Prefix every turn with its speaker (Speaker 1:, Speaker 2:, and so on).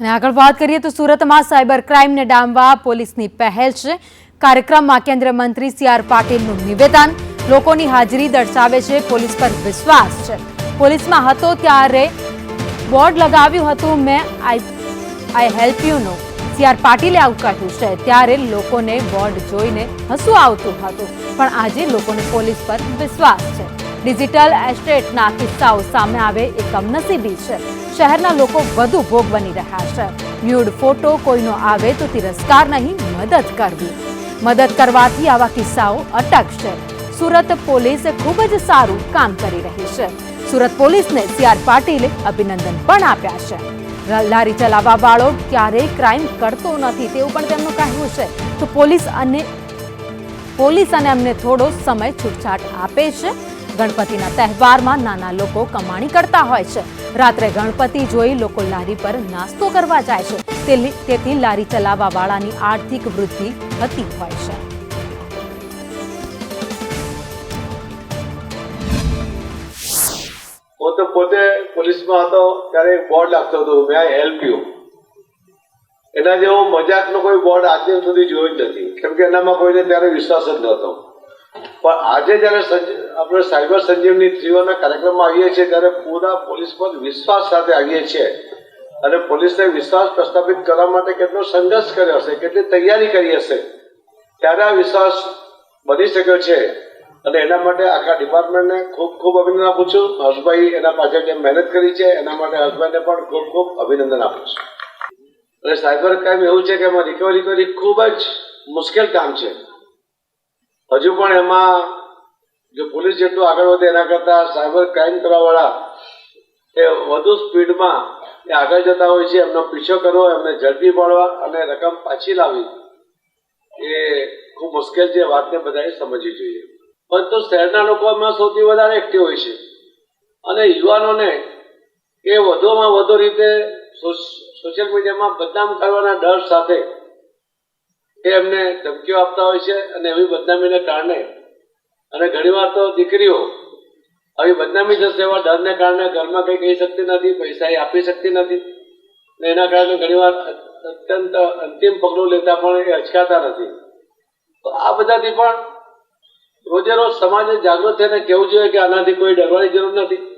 Speaker 1: અને આગળ વાત કરીએ તો સુરતમાં સાયબર ક્રાઇમને ડામવા પોલીસની પહેલ છે. કાર્યક્રમમાં કેન્દ્રીય મંત્રી સી આર પાટીલનું નિવેદન. લોકોની હાજરી દર્શાવે છે, પોલીસ પર વિશ્વાસ છે. પોલીસમાં હતો ત્યારે બોર્ડ લગાવ્યું હતું, મેં આઈ આઈ હેલ્પ યુનું સી આર પાટીલે આવું કહ્યું છે. ત્યારે લોકોને બોર્ડ જોઈને હસવું આવતું હતું. પણ આજે લોકોને પોલીસ પર વિશ્વાસ છે. ડિજિટલ એસ્ટેટના કિસ્સાઓ સામે આવે એ કમનસીબી છે. શહેરના લોકો વધુ ભોગ બની રહ્યા છે. ન્યૂડ ફોટો કોઈનો આવે તો તિરસ્કાર નહીં, મદદ કરવી. મદદ કરવાથી આવા કિસ્સાઓ અટકશે સુરત પોલીસ ખૂબ જ સારું કામ કરી રહી છે. સુરત પોલીસને સી આર પાટીલે અભિનંદન પણ આપ્યા છે. લારી ચલાવવા વાળો ક્યારેય ક્રાઇમ કરતો નથી તેવું પણ તેમનું કહેવું છે. તો પોલીસ અને પોલીસ અને અમને થોડો સમય છૂટછાટ આપે છે. ગણપતિના તહેવારમાં નાના લોકો કમાણી કરતા હોય છે. રાત્રે ગણપતિ જોઈ લોકો લારી પર નાસ્તો કરવા જાય છે. તેથી લારી ચલાવવા વાળાની આર્થિક વૃદ્ધિ થતી હોય છે.
Speaker 2: હું તો પોતે પોલીસમાં હતો, ત્યારે બોર્ડ લાગતો હતો મેં હેલ્પ યુ એના જેવો મજાકનો કોઈ બોર્ડ આજે સુધી જોયો જ નથી. કેમ કે એનામાં કોઈને ત્યારે વિશ્વાસ જ નહોતો. પણ આજે જ્યારે આપણે સાયબર સંજીવની ત્રીઓના કાર્યક્રમમાં આવીએ છીએ ત્યારે પૂરા પોલીસ પર વિશ્વાસ સાથે આવીએ છીએ. અને પોલીસને વિશ્વાસ પ્રસ્થાપિત કરવા માટે કેટલો સંઘર્ષ કર્યો હશે, કેટલી તૈયારી કરી હશે, ત્યારે આ વિશ્વાસ બની શક્યો છે. અને એના માટે આખા ડિપાર્ટમેન્ટને ખૂબ ખૂબ અભિનંદન આપું છું. હર્ષભાઈ એના પાછળ જે મહેનત કરી છે, એના માટે હર્ષભાઈને પણ ખૂબ ખૂબ અભિનંદન આપું છું. અને સાયબર ક્રાઇમ એવું છે કે એમાં રિકવરી કરી ખૂબ જ મુશ્કેલ કામ છે. હજુ પણ એમાં જો જેટલું આગળ વધે એના કરતા સાયબર ક્રાઇમ કરવાવાળા એ વધુ સ્પીડમાં એ આગળ જતા હોય છે, એમનો પીછો કરવો, એમને ઝડપી પાડવા અને રકમ પાછી લાવવી એ ખૂબ મુશ્કેલ છે વાતને બધાએ સમજવી જોઈએ. પરંતુ શહેરના લોકોમાં સૌથી વધારે એક્ટિવ હોય છે. અને યુવાનોને એ વધુમાં વધુ રીતે સોશિયલ મીડિયામાં બદનામ કરવાના ડર સાથે એ એમને ધમકીઓ આપતા હોય છે અને એવી બદનામીને કારણે અને ઘણીવાર તો દીકરીઓ આવી બદનામી થશે, એવા ડરને કારણે ઘરમાં કંઈ કહી શકતી નથી, પૈસા એ આપી શકતી નથી. ને એના કારણે ઘણીવાર અત્યંત અંતિમ પગલું લેતા પણ એ અચકાતા નથી. તો આ બધાથી પણ રોજે રોજ સમાજે જાગૃત થઈને કહેવું જોઈએ કે આનાથી કોઈ ડરવાની જરૂર નથી.